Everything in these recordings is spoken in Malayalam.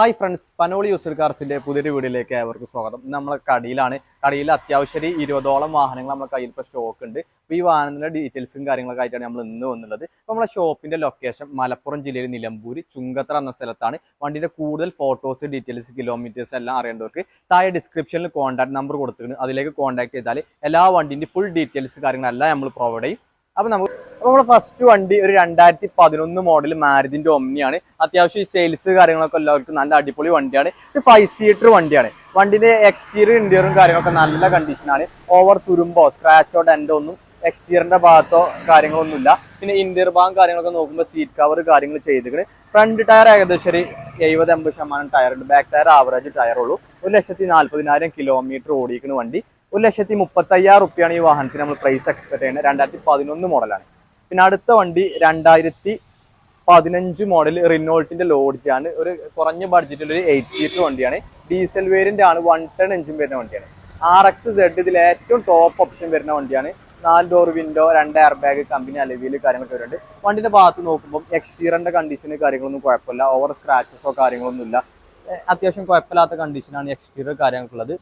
ഹായ് ഫ്രണ്ട്സ് പനോളി യൂസർ കാർസിന്റെ പുതിയൊരു വീഡിയോയിലേക്ക് ഏവർക്കും സ്വാഗതം. നമ്മൾ കടയിലാണ്. കടയിൽ അത്യാവശ്യം ഇരുപതോളം വാഹനങ്ങൾ നമ്മുടെ കയ്യിൽ ഇപ്പോൾ സ്റ്റോക്ക് ഉണ്ട്. അപ്പോൾ ഈ വാഹനത്തിന്റെ ഡീറ്റെയിൽസും കാര്യങ്ങളൊക്കെ ആയിട്ടാണ് നമ്മൾ ഇന്ന് വന്നുള്ളത് അപ്പോൾ നമ്മുടെ ഷോപ്പിന്റെ ലൊക്കേഷൻ മലപ്പുറം ജില്ലയിൽ നിലമ്പൂർ ചുങ്കത്ര എന്ന സ്ഥലത്താണ്. വണ്ടിയുടെ കൂടുതൽ ഫോട്ടോസ് ഡീറ്റെയിൽസ് കിലോമീറ്റേഴ്സ് എല്ലാം അറിയേണ്ടവർക്ക് താഴെ ഡിസ്ക്രിപ്ഷനിൽ കോൺടാക്ട് നമ്പർ കൊടുത്തിട്ടുണ്ട്. അതിലേക്ക് കോൺടാക്ട് ചെയ്താൽ എല്ലാ വണ്ടിന്റെ ഫുൾ ഡീറ്റെയിൽസ് കാര്യങ്ങളെല്ലാം നമ്മൾ പ്രൊവൈഡ് ചെയ്യും. അപ്പൊ നമുക്ക് അപ്പൊ നമ്മുടെ ഫസ്റ്റ് വണ്ടി ഒരു രണ്ടായിരത്തി പതിനൊന്ന് മോഡൽ മാരുതിന്റെ ഒമ്നിയാണ്. അത്യാവശ്യം സെയിൽസ് കാര്യങ്ങളൊക്കെ എല്ലാവർക്കും നല്ല അടിപൊളി വണ്ടിയാണ്. ഇത് ഫൈവ് സീറ്റർ വണ്ടിയാണ്. വണ്ടിന്റെ എക്സ്റ്റീരിയർ ഇന്റീരിയറും കാര്യങ്ങളൊക്കെ നല്ല കണ്ടീഷനാണ് ഓവർ തുരുമ്പോ സ്ക്രാച്ചോ ഡെൻഡോ ഒന്നും എക്സ്റ്റീരിയറിന്റെ ഭാഗത്തോ കാര്യങ്ങളൊന്നുമില്ല. പിന്നെ ഇന്റീരിയർ ഭാഗം കാര്യങ്ങളൊക്കെ നോക്കുമ്പോൾ സീറ്റ് കവർ കാര്യങ്ങൾ ചെയ്തിട്ട് ഫ്രണ്ട് ടയർ ഏകദേശം ഒരു എഴുപത് എൺപത് ശതമാനം ടയർ ഉണ്ട്. ബാക്ക് ടയർ ആവറേജ് ടയർ ഉള്ളൂ. ഒരു ലക്ഷത്തി നാൽപ്പതിനായിരം കിലോമീറ്റർ ഓടിക്കുന്ന വണ്ടി. ഒരു ലക്ഷത്തി മുപ്പത്തി അയ്യായിരം റുപ്യാണ് ഈ വാഹനത്തിന് നമ്മൾ പ്രൈസ് എക്സ്പെക്ട് ചെയ്യുന്നത് രണ്ടായിരത്തി പതിനൊന്ന് മോഡലാണ് പിന്നെ അടുത്ത വണ്ടി രണ്ടായിരത്തി പതിനഞ്ച് മോഡൽ റിനോൾട്ടിന്റെ ലോഡ്ജാണ് ഒരു കുറഞ്ഞ ബഡ്ജറ്റിൽ ഒരു എയ്റ്റ് സീറ്റർ വണ്ടിയാണ്. ഡീസൽ വേരിയന്റ് ആണ് വൺ ടൺ എഞ്ചിൻ വരുന്ന വണ്ടിയാണ്. ആർ എക്സ് സെഡ് ഇതിൽ ഏറ്റവും ടോപ്പ് ഓപ്ഷൻ വരുന്ന വണ്ടിയാണ്. നാല് ഡോർ വിൻഡോ രണ്ട് എയർ ബാഗ് കമ്പനി അലവിയിൽ കാര്യങ്ങളൊക്കെ വരുന്നുണ്ട്. വണ്ടിന്റെ ഭാഗത്ത് നോക്കുമ്പോൾ എക്സ്റ്റീരിയറിന്റെ കണ്ടീഷന് കാര്യങ്ങളൊന്നും കുഴപ്പമില്ല. ഓവർ സ്ക്രാച്ചസോ കാര്യങ്ങളൊന്നും ഇല്ല അത്യാവശ്യം കുഴപ്പമില്ലാത്ത കണ്ടീഷനാണ് എക്സ്റ്റീരിയർ കാര്യങ്ങൾക്കുള്ളത്.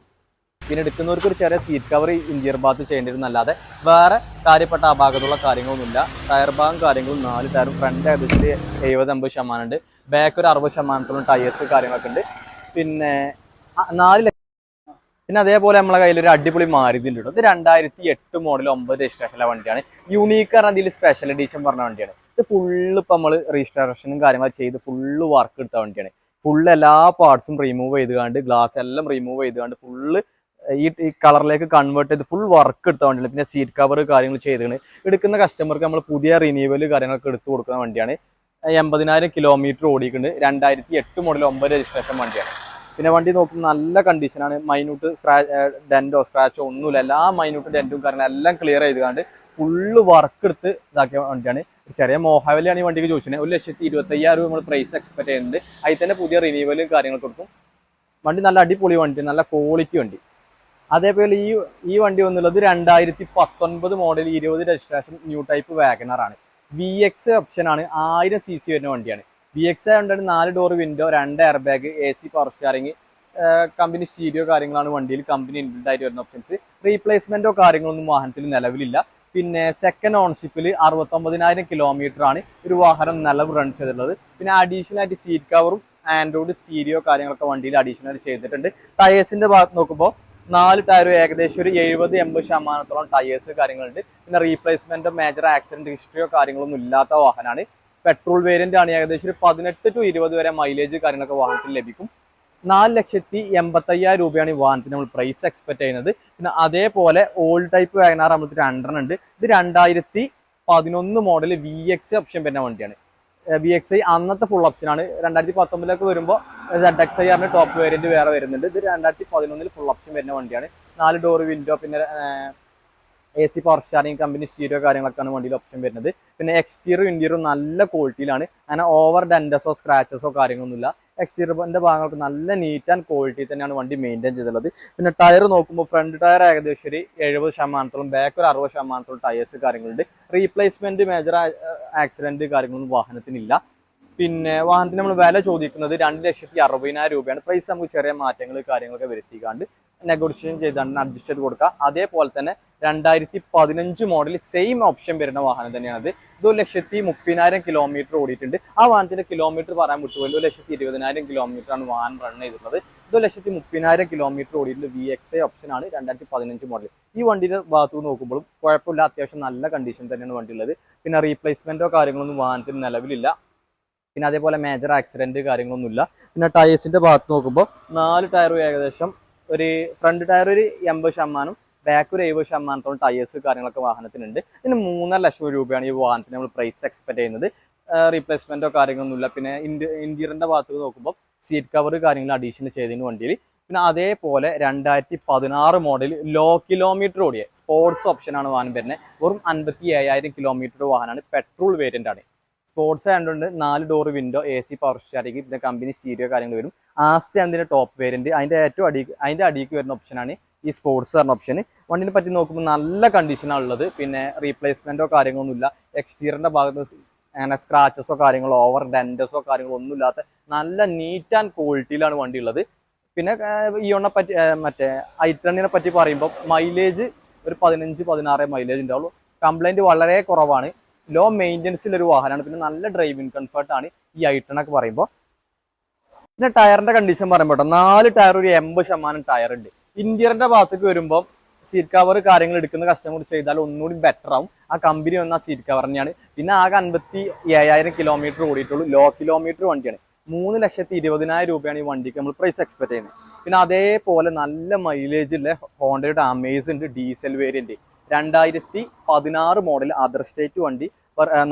പിന്നെ എടുക്കുന്നവർക്ക് ഒരു ചെറിയ സീറ്റ് കവർ ഇഞ്ചിയർ ഭാഗത്ത് ചെയ്യേണ്ടിരുന്നല്ലാതെ വേറെ കാര്യപ്പെട്ട ആ ഭാഗത്തുള്ള കാര്യങ്ങളൊന്നുമില്ല. ടയർ ഭാഗം കാര്യങ്ങളും നാല് ടയർ ഫ്രണ്ട് ഏകദേശം എഴുപത് അമ്പത് ശതമാനം ഉണ്ട്. ബാക്ക് ഒരു അറുപത് ശതമാനത്തോളം ടയേഴ്സ് കാര്യങ്ങളൊക്കെ ഉണ്ട്. പിന്നെ നാല് പിന്നെ അതേപോലെ നമ്മളെ കയ്യിൽ ഒരു അടിപൊളി മാരുതി ഉണ്ട് ഇത് രണ്ടായിരത്തി എട്ട് മോഡൽ ഒമ്പത് രജിസ്ട്രേഷനിലെ വണ്ടിയാണ്. യൂണീക്ക് പറഞ്ഞ ഇതിൽ സ്പെഷ്യൽ എഡീഷൻ പറഞ്ഞ വണ്ടിയാണ്. ഇത് ഫുള്ള് ഇപ്പം നമ്മൾ രജിസ്ട്രേഷനും കാര്യങ്ങളൊക്കെ ചെയ്ത് ഫുള്ള് വർക്ക് എടുത്ത വണ്ടിയാണ്. ഫുള്ള് എല്ലാ പാർട്സും റിമൂവ് ചെയ്തുകൊണ്ട് ഗ്ലാസ് എല്ലാം റിമൂവ് ചെയ്തുകൊണ്ട് ഫുള്ള് ഈ ഈ കളറിലേക്ക് കൺവേർട്ട് ചെയ്ത് ഫുൾ വർക്ക് എടുത്ത വണ്ടിയാണ്. പിന്നെ സീറ്റ് കവർ കാര്യങ്ങൾ ചെയ്തിട്ടുണ്ട് എടുക്കുന്ന കസ്റ്റമർക്ക് നമ്മൾ പുതിയ റിന്യൂവൽ കാര്യങ്ങളൊക്കെ എടുത്തു കൊടുക്കുന്ന വണ്ടിയാണ്. എൺപതിനായിരം കിലോമീറ്റർ ഓടിയിട്ടുണ്ട്. രണ്ടായിരത്തി എട്ട് മോഡൽ ഒമ്പത് രജിസ്ട്രേഷൻ വണ്ടിയാണ്. പിന്നെ വണ്ടി നോക്കുമ്പോൾ നല്ല കണ്ടീഷനാണ് മൈന്യൂട്ട് സ്ക്രാച്ച് ഡെന്റോ സ്ക്രാച്ചോ ഒന്നുമില്ല. എല്ലാ മൈന്യൂട്ട് ഡെന്റും കാര്യങ്ങളും എല്ലാം ക്ലിയർ ചെയ്തുകൊണ്ട് ഫുള്ള് വർക്ക് എടുത്ത് ഇതാക്കിയ വണ്ടിയാണ്. ചെറിയ മോഹാവലിയാണ് ഈ വണ്ടിക്ക് ചോദിച്ചത്. ഒരു ലക്ഷത്തി ഇരുപത്തയ്യായിരം രൂപ നമ്മൾ പ്രൈസ് എക്സ്പെക്ട് ചെയ്യുന്നുണ്ട്. അതിൽ തന്നെ പുതിയ റിന്യൂവലും കാര്യങ്ങൾ കൊടുക്കും. വണ്ടി നല്ല അടിപൊളി വണ്ടി നല്ല ക്വാളിറ്റി വണ്ടി. അതേപോലെ ഈ ഈ വണ്ടി വന്നുള്ളത് രണ്ടായിരത്തി പത്തൊൻപത് മോഡൽ ഇരുപത് രജിസ്ട്രേഷൻ ന്യൂ ടൈപ്പ് വാഗനർ ആണ്. വി എക്സ് ഓപ്ഷൻ ആണ് ആയിരം സി സി വരുന്ന വണ്ടിയാണ്. വി എക്സ് ആയതുകൊണ്ടാണ് നാല് ഡോർ വിൻഡോ രണ്ട് air bag A C power steering company stereo കാര്യങ്ങളാണ് വണ്ടിയിൽ കമ്പനി ഇൻബിൽഡ് ആയിട്ട് വരുന്ന ഓപ്ഷൻസ് റീപ്ലേസ്മെന്റോ കാര്യങ്ങളൊന്നും വാഹനത്തിൽ നിലവിലില്ല. പിന്നെ സെക്കൻഡ് ഓൺഷിപ്പിൽ അറുപത്തൊമ്പതിനായിരം കിലോമീറ്റർ ആണ് ഒരു വാഹനം നിലവ് റൺ ചെയ്തിട്ടുള്ളത്. പിന്നെ അഡീഷണൽ ആയിട്ട് സീറ്റ് കവറും ആൻഡ്രോയിഡ് സ്റ്റീരിയോ കാര്യങ്ങളൊക്കെ വണ്ടിയിൽ അഡീഷണൽ ആയിട്ട് ചെയ്തിട്ടുണ്ട്. ടയേഴ്സിന്റെ ഭാഗത്ത് നോക്കുമ്പോൾ നാല് ടയറും ഏകദേശം ഒരു എഴുപത് എൺപത് ശതമാനത്തോളം ടയേഴ്സ് കാര്യങ്ങളുണ്ട്. പിന്നെ റീപ്ലേസ്മെന്റോ മേജർ ആക്സിഡന്റ് ഹിസ്റ്ററിയോ കാര്യങ്ങളൊന്നും ഇല്ലാത്ത വാഹനമാണ്. പെട്രോൾ വേരിയന്റ് ആണ് ഏകദേശം ഒരു പതിനെട്ട് ടു ഇരുപത് വരെ മൈലേജ് കാര്യങ്ങളൊക്കെ വാഹനത്തിൽ ലഭിക്കും. നാല് ലക്ഷത്തി എൺപത്തയ്യായിരം രൂപയാണ് ഈ വാഹനത്തിന് നമ്മൾ പ്രൈസ് എക്സ്പെക്ട് ചെയ്യുന്നത്. പിന്നെ അതേപോലെ ഓൾഡ് ടൈപ്പ് വാഗനാർ നമ്മൾ രണ്ടെണ്ണം ഉണ്ട്. ഇത് രണ്ടായിരത്തി പതിനൊന്ന് മോഡൽ വി എക്സ് ഓപ്ഷൻ വരുന്ന വണ്ടിയാണ്. വി എക്സ് ഐ അന്നത്തെ ഫുൾ ഓപ്ഷൻ ആണ്. രണ്ടായിരത്തി പത്തൊമ്പതിലേക്ക് വരുമ്പോൾ സെഡ് എക്സ് ഐ ആറിന്റെ ടോപ്പ് വേരിയന്റ് വേറെ വരുന്നുണ്ട്. ഇത് രണ്ടായിരത്തി പതിനൊന്നിൽ ഫുൾ ഓപ്ഷൻ വരുന്ന വണ്ടിയാണ്. നാല് ഡോർ വിൻഡോ പിന്നെ A C power steering company stereo കാര്യങ്ങളൊക്കെയാണ് വണ്ടിയിൽ ഓപ്ഷൻ വരുന്നത്. പിന്നെ എക്സ്റ്റീരിയർ ഇന്റീരിയർ നല്ല ക്വാളിറ്റിയിലാണ് അങ്ങനെ ഓവർ ഡെൻഡസോ സ്ക്രാച്ചസോ കാര്യങ്ങളൊന്നുമില്ല. എക്സ്റ്റീരിയറിന്റെ ഭാഗങ്ങൾക്ക് നല്ല നീറ്റ് ആൻഡ് ക്വാളിറ്റി തന്നെയാണ് വണ്ടി മെയിന്റെയിൻ ചെയ്തിട്ടുള്ളത്. പിന്നെ ടയർ നോക്കുമ്പോൾ ഫ്രണ്ട് ടയർ ഏകദേശം ഒരു എഴുപത് ശതമാനത്തോളം ബാക്ക് ഒരു അറുപത് ശതമാനത്തോളം ടയേഴ്സ് കാര്യങ്ങളുണ്ട്. റീപ്ലേസ്മെന്റ് മേജർ ആക്സിഡന്റ് കാര്യങ്ങളൊന്നും വാഹനത്തിനില്ല. പിന്നെ വാഹനത്തിന് നമ്മൾ വില ചോദിക്കുന്നത് രണ്ട് ലക്ഷത്തി അറുപതിനായിരം രൂപയാണ്. പ്രൈസ് നമുക്ക് ചെറിയ മാറ്റങ്ങൾ കാര്യങ്ങളൊക്കെ വരുത്തിക്കാണ്ട് നെഗോഷിയേഷൻ ചെയ്താണ് അഡ്ജസ്റ്റ് ചെയ്ത് കൊടുക്കുക. അതേപോലെ തന്നെ രണ്ടായിരത്തി പതിനഞ്ച് മോഡൽ സെയിം ഓപ്ഷൻ വരുന്ന വാഹനം തന്നെയാണ് ഇത് ഒരു ലക്ഷത്തി മുപ്പതിനായിരം കിലോമീറ്റർ ഓടിയിട്ടുണ്ട്. ആ വാഹനത്തിന്റെ കിലോമീറ്റർ പറയാൻ വിട്ടുപോയി. ഒരു ലക്ഷത്തി ഇരുപതിനായിരം കിലോമീറ്റർ ആണ് വാഹനം റൺ ചെയ്തിട്ടുള്ളത്. ഇത് ഒരു ലക്ഷത്തി മുപ്പതിനായിരം കിലോമീറ്റർ ഓടിയിട്ടുള്ള വി എക്സ് ഐ ഓപ്ഷൻ ആണ് രണ്ടായിരത്തി പതിനഞ്ച് മോഡൽ ഈ വണ്ടിയുടെ ഭാഗത്ത് നോക്കുമ്പോഴും കുഴപ്പമില്ല. അത്യാവശ്യം നല്ല കണ്ടീഷൻ തന്നെയാണ് വണ്ടി ഉള്ളത് പിന്നെ റീപ്ലേസ്മെന്റോ കാര്യങ്ങളൊന്നും വാഹനത്തിന് നിലവിലില്ല. പിന്നെ അതേപോലെ മേജർ ആക്സിഡന്റ് കാര്യങ്ങളൊന്നുമില്ല. പിന്നെ ടയേഴ്സിന്റെ ഭാഗത്ത് നോക്കുമ്പോൾ നാല് ടയറും ഏകദേശം ഒരു ഫ്രണ്ട് ടയർ ഒരു എൺപത് ശതമാനം ബാക്ക് ഒരു എഴുപത് ശതമാനത്തോളം ടയേഴ്സ് കാര്യങ്ങളൊക്കെ വാഹനത്തിനുണ്ട്. ഇതിന് മൂന്നര ലക്ഷം രൂപയാണ് ഈ വാഹനത്തിന് നമ്മൾ പ്രൈസ് എക്സ്പെക്ട് ചെയ്യുന്നത്. റീപ്ലേസ്മെന്റോ കാര്യങ്ങളൊന്നുമില്ല. പിന്നെ ഇന്റീരിയറിന്റെ ഭാഗത്ത് നോക്കുമ്പോൾ സീറ്റ് കവർ കാര്യങ്ങൾ അഡീഷണൽ ചെയ്തതിന് വണ്ടിയിൽ പിന്നെ അതേപോലെ രണ്ടായിരത്തി പതിനാറ് മോഡൽ ലോ കിലോമീറ്റർ ഓടിയ സ്പോർട്സ് ഓപ്ഷനാണ് വാഹനം വരുന്നത്. വെറും അൻപത്തി ഏഴായിരം കിലോമീറ്റർ വാഹനമാണ് പെട്രോൾ വേരിയന്റ് ആണ്. സ്പോർട്സ് ആയതുകൊണ്ട് നാല് door window A C power steering പിന്നെ കമ്പനി സ്റ്റീരിയോ കാര്യങ്ങൾ വരും. ആസ്തി അതിന്റെ ടോപ്പ് വേരിയന്റ് അതിന്റെ ഏറ്റവും അടി അതിന്റെ അടിക്ക് വരുന്ന ഓപ്ഷനാണ് ഈ സ്പോർട്സ് പറഞ്ഞ ഓപ്ഷൻ വണ്ടിനെ പറ്റി നോക്കുമ്പോൾ നല്ല കണ്ടീഷനാണ് ഉള്ളത്. പിന്നെ റീപ്ലേസ്മെന്റോ കാര്യങ്ങളൊന്നുമില്ല എക്സ്റ്റീരിയറിന്റെ ഭാഗത്ത് അങ്ങനെ സ്ക്രാച്ചസോ കാര്യങ്ങളോ ഓവർ ഡെൻഡസോ കാര്യങ്ങളോ ഒന്നുമില്ലാത്ത നല്ല നീറ്റ് ആൻഡ് ക്വാളിറ്റിയിലാണ് വണ്ടി ഉള്ളത്. പിന്നെ ഈ ഒണ്ണെ പറ്റി മറ്റേ ഐറ്റണിനെ പറ്റി പറയുമ്പോൾ മൈലേജ് ഒരു പതിനഞ്ച് പതിനാറ് മൈലേജ് ഉണ്ടാവുള്ളൂ. കംപ്ലൈന്റ് വളരെ കുറവാണ്. ലോ മെയിന്റനൻസിൽ ഒരു വാഹനമാണ്. പിന്നെ നല്ല ഡ്രൈവിംഗ് കംഫർട്ട് ആണ് ഈ ഐട്ടൺ ഒക്കെ പറയുമ്പോൾ പിന്നെ ടയറിന്റെ കണ്ടീഷൻ പറയുമ്പോൾ നാല് ടയർ ഒരു എൺപത് ശതമാനം ടയർ ഉണ്ട്. ഇന്ത്യറിന്റെ ഭാഗത്തേക്ക് വരുമ്പോൾ സീറ്റ് കവർ കാര്യങ്ങൾ എടുക്കുന്ന കസ്റ്റമർ ചെയ്താൽ ഒന്നുകൂടി ബെറ്റർ ആവും. ആ കമ്പനി വന്ന സീറ്റ് കവർ തന്നെയാണ്. പിന്നെ ആകെ അൻപത്തി ഏഴായിരം കിലോമീറ്റർ ഓടിയിട്ടുള്ളൂ. ലോ കിലോമീറ്റർ വണ്ടിയാണ്. മൂന്ന് ലക്ഷത്തി ഇരുപതിനായിരം രൂപയാണ് ഈ വണ്ടിക്ക് നമ്മൾ പ്രൈസ് എക്സ്പെക്ട് ചെയ്യുന്നത്. പിന്നെ അതേപോലെ നല്ല മൈലേജ് ഉള്ള ഹോണ്ടയുടെ അമേസ് ഉണ്ട് ഡീസൽ വേരിയന്റ് രണ്ടായിരത്തി പതിനാറ് മോഡൽ അതർ സ്റ്റേറ്റ് വണ്ടി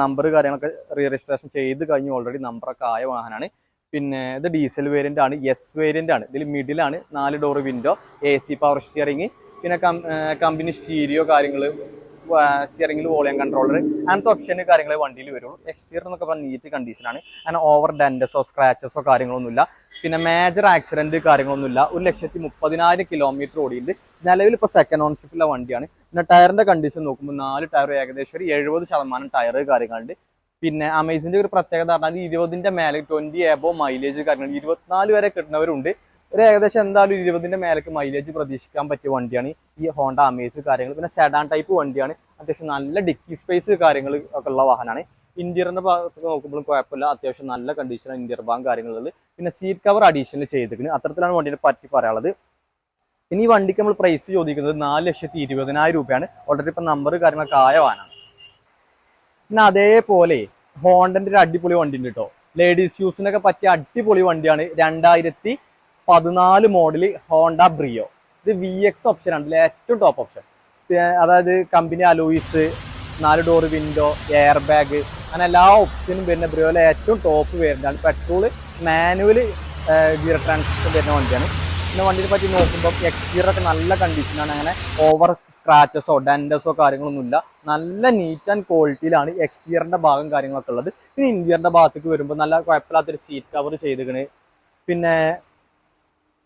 നമ്പർ കാര്യങ്ങളൊക്കെ റീ രജിസ്ട്രേഷൻ ചെയ്ത് കഴിഞ്ഞ് ഓൾറെഡി നമ്പറൊക്കെ ആയ വാഹനമാണ് പിന്നെ ഇത് ഡീസൽ വേരിയന്റ് ആണ് എസ് വേരിയന്റ് ആണ്. ഇതിൽ മിഡിലാണ് നാല് door window A C power steering പിന്നെ കമ്പനി സ്റ്റീരിയോ കാര്യങ്ങൾ സ്റ്റിയറിംഗിൽ വോളിയം കൺട്രോളർ അങ്ങനത്തെ ഓപ്ഷൻ കാര്യങ്ങൾ വണ്ടിയിൽ വരുള്ളൂ. എക്സ്റ്റീരിയർ എന്നൊക്കെ പറഞ്ഞാൽ നീറ്റ് കണ്ടീഷനാണ് അങ്ങനെ ഓവർ ഡെൻഡസോ സ്ക്രാച്ചസോ കാര്യങ്ങളൊന്നുമില്ല. പിന്നെ മേജർ ആക്സിഡന്റ് കാര്യങ്ങളൊന്നുമില്ല. ഒരു ലക്ഷത്തി മുപ്പതിനായിരം കിലോമീറ്റർ ഓടിയിട്ടുണ്ട്. നിലവിൽ ഇപ്പോൾ സെക്കൻഡ് ഓൺഷിപ്പിലെ വണ്ടിയാണ്. പിന്നെ ടയറിന്റെ കണ്ടീഷൻ നോക്കുമ്പോൾ നാല് ടയർ ഏകദേശം ഒരു എഴുപത് ശതമാനം ടയർ കാര്യങ്ങളുണ്ട്. പിന്നെ അമേസിന്റെ ഒരു പ്രത്യേകത പറഞ്ഞാൽ ഇരുപതിന്റെ മേലെ ട്വന്റി എബോ മൈലേജ് കാര്യങ്ങൾ. ഇരുപത്തിനാല് വരെ കിട്ടുന്നവരുണ്ട്. ഒരു ഏകദേശം എന്തായാലും ഇരുപതിന്റെ മേലേക്ക് മൈലേജ് പ്രതീക്ഷിക്കാൻ പറ്റിയ വണ്ടിയാണ് ഈ ഹോണ്ട അമേസ് കാര്യങ്ങൾ. പിന്നെ സെഡാൻ ടൈപ്പ് വണ്ടിയാണ്. അത്യാവശ്യം നല്ല ഡിക്കി സ്പേസ് കാര്യങ്ങൾ ഒക്കെ ഉള്ള വാഹനമാണ്. ഇന്ത്യറിന്റെ ഭാഗത്ത് നോക്കുമ്പോഴും കുഴപ്പമില്ല. അത്യാവശ്യം നല്ല കണ്ടീഷനാണ് ഇന്ത്യർ ബാങ്ക് കാര്യങ്ങളുള്ളത്. പിന്നെ സീറ്റ് കവർ അഡീഷണൽ ചെയ്തിരിക്കുന്നത് അത്തരത്തിലാണ് വണ്ടിനെ പറ്റി പറയാനുള്ളത്. ഇനി ഈ വണ്ടിക്ക് നമ്മൾ പ്രൈസ് ചോദിക്കുന്നത് നാല് ലക്ഷത്തി ഇരുപതിനായിരം രൂപയാണ്. ഓൾറെഡി ഇപ്പം നമ്പർ കാര്യങ്ങളൊക്കെ ആയ വാനാണ്. പിന്നെ അതേപോലെ ഹോണ്ടന്റെ ഒരു അടിപൊളി വണ്ടി ഉണ്ട് കേട്ടോ. ലേഡീസ് യൂസിനൊക്കെ പറ്റിയ അടിപൊളി വണ്ടിയാണ്. രണ്ടായിരത്തി പതിനാല് മോഡൽ ഹോണ്ട ബ്രിയോ ഇത് വി എക്സ് ഓപ്ഷൻ ആണ്. ഏറ്റവും ടോപ്പ് ഓപ്ഷൻ അതായത് കമ്പനി അലോയിസ് നാല് ഡോർ വിൻഡോ എയർ ബാഗ് അങ്ങനെ എല്ലാ ഓപ്ഷനും വരുന്ന ബ്രിയോയിലെ ഏറ്റവും ടോപ്പ് വരുന്നതാണ് പെട്രോൾ മാനുവൽ ഗിയർ ട്രാൻസ്മിഷൻ വരുന്ന വണ്ടിയാണ്. പിന്നെ വണ്ടിയെ പറ്റി നോക്കുമ്പോൾ എക്സ്റ്റീരിയർ ഒക്കെ നല്ല കണ്ടീഷനാണ് അങ്ങനെ ഓവർ സ്ക്രാച്ചസോ ഡൻഡസോ കാര്യങ്ങളൊന്നുമില്ല. നല്ല നീറ്റ് ആൻഡ് ക്വാളിറ്റിയിലാണ് എക്സ്റ്റീരിയറിന്റെ ഭാഗം കാര്യങ്ങളൊക്കെ ഉള്ളത്. പിന്നെ ഇന്ത്യറിന്റെ ഭാഗത്തേക്ക് വരുമ്പോൾ നല്ല കുഴപ്പമില്ലാത്തൊരു സീറ്റ് കവർ ചെയ്തിക്കണ് പിന്നെ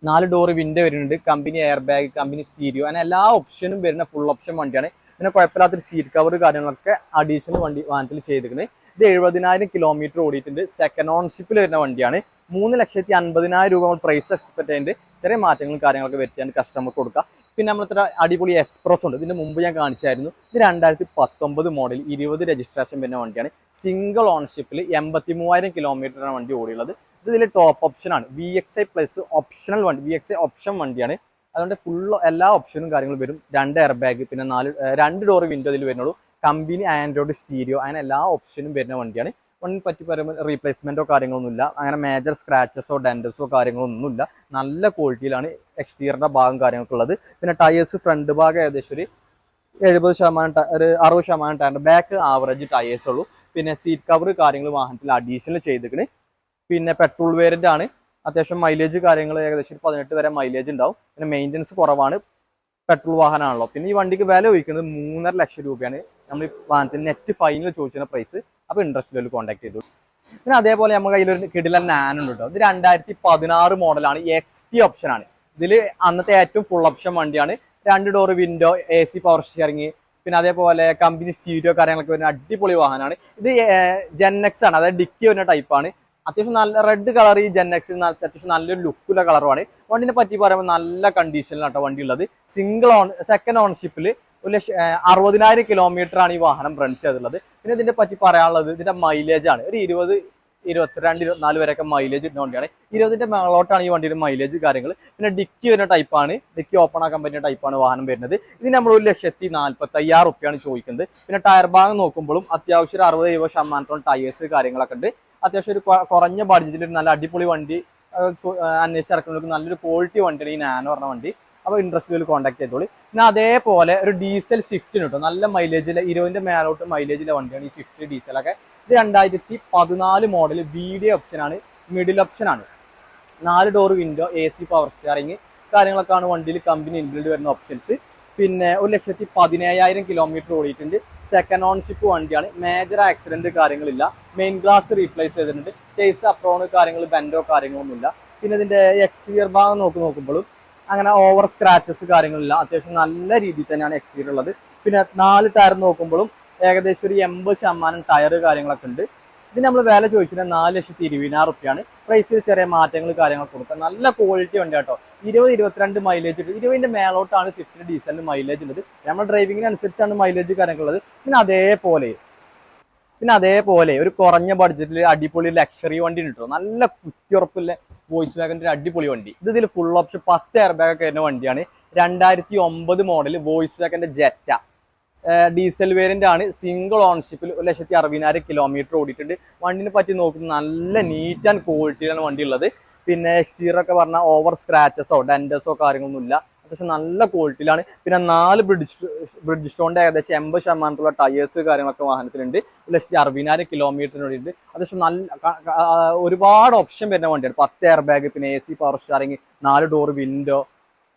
നാല് ഡോർ വിൻഡോ വരുന്നുണ്ട്. Company air bag company stereo അങ്ങനെ എല്ലാ ഓപ്ഷനും വരുന്ന ഫുൾ ഓപ്ഷൻ വണ്ടിയാണ്. പിന്നെ കുഴപ്പമില്ലാത്തൊരു സീറ്റ് കവർ കാര്യങ്ങളൊക്കെ അഡീഷണൽ വണ്ടി വാഹനത്തിൽ ചെയ്തിരിക്കുന്നത് ഇത് എഴുപതിനായിരം കിലോമീറ്റർ ഓടിയിട്ടുണ്ട്. സെക്കൻഡ് ഓൺഷിപ്പിൽ വരുന്ന വണ്ടിയാണ്. മൂന്ന് ലക്ഷത്തി അൻപതിനായിരം രൂപ നമ്മൾ പ്രൈസ് എക്സ്പെക്ട് ചെയ്യുന്നുണ്ട് ചെറിയ മാറ്റങ്ങളും കാര്യങ്ങളൊക്കെ വരുത്തിയാണ് കസ്റ്റമർക്ക് കൊടുക്കുക. പിന്നെ നമ്മളിത്ര അടിപൊളി എക്സ്പ്രസ് ഉണ്ട്. ഇതിന്റെ മുമ്പ് ഞാൻ കാണിച്ചായിരുന്നു. ഇത് രണ്ടായിരത്തി പത്തൊമ്പത് മോഡൽ ഇരുപത് രജിസ്ട്രേഷൻ വരുന്ന വണ്ടിയാണ്. സിംഗിൾ ഓൺഷിപ്പിൽ എൺപത്തി മൂവായിരം കിലോമീറ്ററാണ് വണ്ടി ഓടിയുള്ളത്. ഇത് ഇതിൽ ടോപ്പ് ഓപ്ഷൻ ആണ്. V X I plus optional വണ്ടി. വി എക്സ് ഐ ഓപ്ഷൻ വണ്ടിയാണ്. അതുകൊണ്ട് ഫുൾ എല്ലാ ഓപ്ഷനും കാര്യങ്ങളും വരും. രണ്ട് എയർ ബാഗ് പിന്നെ നാല് രണ്ട് ഡോർ വിൻഡോ ഇതിൽ വരുന്നുള്ളൂ. കമ്പനി ആൻഡ്രോയിഡ് സ്റ്റീരിയോ അങ്ങനെ എല്ലാ ഓപ്ഷനും വരുന്ന വണ്ടിയാണ്. വണ്ടി പറ്റി പറയുമ്പോൾ റീപ്ലേസ്മെന്റോ കാര്യങ്ങളൊന്നുമില്ല അങ്ങനെ മേജർ സ്ക്രാച്ചസോ ഡെൻഡസോ കാര്യങ്ങളൊന്നുമില്ല നല്ല ക്വാളിറ്റിയിലാണ് എക്സ്റ്റീരിയറിന്റെ ഭാഗം കാര്യങ്ങളൊക്കെ ഉള്ളത്. പിന്നെ ടയേഴ്സ് ഫ്രണ്ട് ഭാഗം ഏകദേശം ഒരു എഴുപത് ശതമാനം ഒരു അറുപത് ശതമാനം ടയറിന്റെ ബാക്ക് ആവറേജ് ടയേഴ്സ് ഉള്ളൂ. പിന്നെ സീറ്റ് കവർ കാര്യങ്ങൾ വാഹനത്തിൽ അഡീഷണൽ ചെയ്തിരിക്കണ്. പിന്നെ പെട്രോൾ വേരിയന്റ് ആണ്. അത്യാവശ്യം മൈലേജ് കാര്യങ്ങൾ ഏകദേശം ഒരു പതിനെട്ട് വരെ മൈലേജ് ഉണ്ടാവും. പിന്നെ മെയിന്റനൻസ് കുറവാണ് പെട്രോൾ വാഹനമാണല്ലോ പിന്നെ ഈ വണ്ടിക്ക് വില ചോദിക്കുന്നത് മൂന്നര ലക്ഷം രൂപയാണ്. നമ്മൾ വാഹനത്തിന് നെറ്റ് ഫൈനൽ ചോദിച്ചിരുന്ന പ്രൈസ് അപ്പോൾ ഇൻട്രസ്റ്റ് ലെവൽ കോൺടാക്ട് ചെയ്തു. പിന്നെ അതേപോലെ നമ്മുടെ കയ്യിലൊരു കിടിലൻ നാൻ ഉണ്ട് കേട്ടോ ഇത് രണ്ടായിരത്തി പതിനാറ് മോഡലാണ് എക്സ് ടി ഓപ്ഷൻ ആണ്. ഇതിൽ അന്നത്തെ ഏറ്റവും ഫുൾ ഓപ്ഷൻ വണ്ടിയാണ്. രണ്ട് door window A C power steering പിന്നെ അതേപോലെ കമ്പനി സ്റ്റീരിയോ കാര്യങ്ങളൊക്കെ വരുന്ന അടിപൊളി വാഹനമാണ്. ഇത് ജെൻഎക്സ് ആണ്. അതായത് ഡിക്കി വരുന്ന ടൈപ്പാണ് അത്യാവശ്യം നല്ല റെഡ് കളർ ഈ ജെൻഎക്സ് അത്യാവശ്യം നല്ലൊരു ലുക്കുള്ള കളറുമാണ് വണ്ടിനെ പറ്റി പറയുമ്പോൾ നല്ല കണ്ടീഷനിലാണ് വണ്ടി ഉള്ളത്. സിംഗിൾ ഓൺ സെക്കൻഡ് ഓൺഷിപ്പിൽ ഒരു ലക്ഷം അറുപതിനായിരം കിലോമീറ്റർ ആണ് ഈ വാഹനം റൺ ചെയ്തിട്ടുള്ളത് പിന്നെ ഇതിന്റെ പറ്റി പറയാനുള്ളത് ഇതിന്റെ മൈലേജ് ആണ്. ഒരു ഇരുപത് ഇരുപത്തിരണ്ട് ഇരുപത്തിനാല് വരെയൊക്കെ മൈലേജ് ഇടുന്ന വണ്ടിയാണ് ഇരുപതിന്റെ മേളോട്ടാണ് ഈ വണ്ടിയുടെ മൈലേജ് കാര്യങ്ങൾ പിന്നെ ഡിക്കി വരുന്ന ടൈപ്പാണ് ഡിക്കി ഓപ്പൺ ആക്കാൻ പറ്റുന്ന ടൈപ്പാണ് വാഹനം വരുന്നത്. ഇതിന് നമ്മൾ ഒരു ലക്ഷത്തി നാല്പത്തി അയ്യായിരം റുപ്യാണ് ചോദിക്കുന്നത്. പിന്നെ ടയർ ഭാഗം നോക്കുമ്പോഴും അത്യാവശ്യം ഒരു അറുപത് എഴുപത് ശതമാനത്തോളം ടയേഴ്സ് കാര്യങ്ങളൊക്കെ ഉണ്ട്. അത്യാവശ്യം ഒരു കുറഞ്ഞ ബഡ്ജറ്റിൽ ഒരു നല്ല അടിപൊളി വണ്ടി അന്വേഷിച്ചിറക്കുന്നവർക്ക് നല്ലൊരു ക്വാളിറ്റി വണ്ടിയാണ് ഈ നാനോ പറഞ്ഞ വണ്ടി. അപ്പോൾ ഇൻട്രസ്റ്റിൽ കോൺടാക്ട് ചെയ്തോളി. പിന്നെ അതേപോലെ ഒരു ഡീസൽ സ്വിഫ്റ്റിന് കിട്ടും നല്ല മൈലേജിലെ ഇരുപതിന്റെ മേലോട്ട് മൈലേജിലെ വണ്ടിയാണ് ഈ സ്വിഫ്റ്റ് ഡീസലൊക്കെ ഇത് രണ്ടായിരത്തി പതിനാല് മോഡൽ വീഡിയോ ഓപ്ഷനാണ് മിഡിൽ ഓപ്ഷനാണ് നാല് door window A C power steering കാര്യങ്ങളൊക്കെയാണ് വണ്ടിയിൽ കമ്പനി ഇൻക്ലൂഡ് വരുന്ന ഓപ്ഷൻസ് പിന്നെ ഒരു ലക്ഷത്തി പതിനേഴായിരം കിലോമീറ്റർ ഓടിയിട്ടുണ്ട്. സെക്കൻഡ് ഓൺഷിപ്പ് വണ്ടിയാണ്. മേജർ ആക്സിഡന്റ് കാര്യങ്ങളില്ല. മെയിൻ ഗ്ലാസ് റീപ്ലേസ് ചെയ്തിട്ടുണ്ട്. ചേസ് അപ്രോണ് കാര്യങ്ങൾ ബെൻഡോ കാര്യങ്ങളൊന്നുമില്ല. പിന്നെ ഇതിന്റെ എക്സ്റ്റീരിയർ ഭാഗം നോക്കി നോക്കുമ്പോഴും അങ്ങനെ ഓവർ സ്ക്രാച്ചസ് കാര്യങ്ങളില്ല. അത്യാവശ്യം നല്ല രീതിയിൽ തന്നെയാണ് എക്സ്റ്റീരിയർ ഉള്ളത്. പിന്നെ നാല് ടയർ നോക്കുമ്പോഴും ഏകദേശം ഒരു എൺപത് ശതമാനം ടയർ കാര്യങ്ങളൊക്കെ ഉണ്ട്. ഇത് നമ്മൾ വില ചോദിച്ചിട്ടുണ്ടെങ്കിൽ നാല് ലക്ഷത്തി ഇരുപതിനായിരം റുപ്യാണ്. പ്രൈസിൽ ചെറിയ മാറ്റങ്ങൾ കാര്യങ്ങൾ കൊടുക്കുക. നല്ല ക്വാളിറ്റി ഉണ്ട് കേട്ടോ. ഇരുപത് ഇരുപത്തിരണ്ട് മൈലേജ് ഉണ്ട്. ഇരുപതിന്റെ മേലോട്ടാണ് സ്വിഫ്റ്റിന് ഡീസലിന് മൈലേജ് ഉള്ളത്. നമ്മൾ ഡ്രൈവിങ്ങിനനുസരിച്ചാണ് മൈലേജ് കാര്യങ്ങളുള്ളത് പിന്നെ അതേപോലെ പിന്നെ അതേപോലെ ഒരു കുറഞ്ഞ ബഡ്ജറ്റിൽ അടിപൊളി ലക്ഷറി വണ്ടി കിട്ടും. നല്ല കുറ്റിയുറപ്പില്ല വോയിസ് വാഗന്റെ ഒരു അടിപൊളി വണ്ടി. ഇത് ഇതിൽ ഫുൾ ഓപ്ഷൻ പത്ത് എയർ ബാഗ് ഒക്കെ വരുന്ന വണ്ടിയാണ്. രണ്ടായിരത്തി ഒമ്പത് മോഡൽ വോയിസ് വാഗന്റെ ജെറ്റ ഡീസൽ വേരിയന്റ് ആണ്. സിംഗിൾ ഓൺഷിപ്പിൽ ഒരു ലക്ഷത്തി അറുപതിനായിരം കിലോമീറ്റർ ഓടിയിട്ടുണ്ട്. വണ്ടിനെ പറ്റി നോക്കുന്നത് നല്ല നീറ്റ് ആൻഡ് ക്വാളിറ്റിയിലാണ് വണ്ടി ഉള്ളത്. പിന്നെ എക്സ്റ്റീരിയർ ഒക്കെ പറഞ്ഞാൽ ഓവർ സ്ക്രാച്ചസോ ഡെൻഡസോ കാര്യങ്ങളൊന്നും അത്യാവശ്യം നല്ല ക്വാളിറ്റിയിലാണ് പിന്നെ നാല് ബ്രിഡ്ജ് ബ്രിഡ്ജ് സ്റ്റോണിന്റെ ഏകദേശം എൺപത് ശതമാനത്തുള്ള ടയേഴ്സ് കാര്യങ്ങളൊക്കെ വാഹനത്തിലുണ്ട്. ലക്ഷത്തി അറുപതിനായിരം കിലോമീറ്ററിന് വേണ്ടിയിട്ട് അത്യാവശ്യം നല്ല ഒരുപാട് ഓപ്ഷൻ വരുന്ന വണ്ടിയാണ്. പത്ത് എയർ ബാഗ് പിന്നെ എ സി പവർ സ്റ്റാറിങ് നാല് ഡോർ വിൻഡോ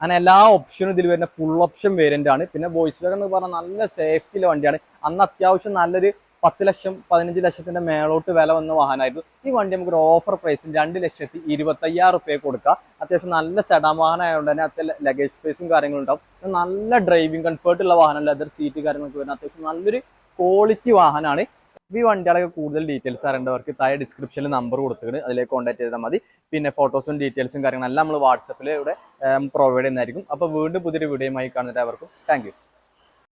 അങ്ങനെ എല്ലാ ഓപ്ഷനും ഇതിൽ വരുന്ന ഫുൾ ഓപ്ഷൻ വേരിയന്റ് ആണ്. പിന്നെ വോയിസ് വേഗം എന്ന് പറഞ്ഞാൽ നല്ല സേഫ്റ്റിയിലെ വണ്ടിയാണ്. അന്ന് അത്യാവശ്യം നല്ലൊരു പത്ത് ലക്ഷം പതിനഞ്ച് ലക്ഷത്തിന്റെ മേളോട്ട് വില വന്ന വാഹനമായിരുന്നു. ഈ വണ്ടി നമുക്ക് ഒരു ഓഫർ പ്രൈസിൽ രണ്ട് ലക്ഷത്തി ഇരുപത്തയ്യായിരം റുപ്യ കൊടുക്കുക. അത്യാവശ്യം നല്ല സെഡാൻ വാഹനം ആയതുകൊണ്ട് തന്നെ അത്യാവശ്യം ലഗേജ് സ്പേസും കാര്യങ്ങളും ഉണ്ടാവും. നല്ല ഡ്രൈവിംഗ് കംഫർട്ട് ഉള്ള വാഹനം ലെതർ സീറ്റ് കാര്യങ്ങളൊക്കെ വരുന്ന അത്യാവശ്യം നല്ലൊരു ക്വാളിറ്റി വാഹനമാണ്. ഈ വണ്ടികളൊക്കെ കൂടുതൽ ഡീറ്റെയിൽസ് അറിയേണ്ടവർക്ക് താഴെ ഡിസ്ക്രിപ്ഷനിൽ നമ്പർ കൊടുത്തിട്ട് അതിലേക്ക് കോൺടാക്ട് ചെയ്താൽ മതി. പിന്നെ ഫോട്ടോസും ഡീറ്റെയിൽസും കാര്യങ്ങളെല്ലാം നമ്മൾ വാട്സപ്പിലൂടെ പ്രൊവൈഡ് ചെയ്യുന്നതായിരിക്കും. അപ്പോൾ വീണ്ടും പുതിയൊരു വീഡിയോയുമായി കാണുന്നവർക്കും താങ്ക്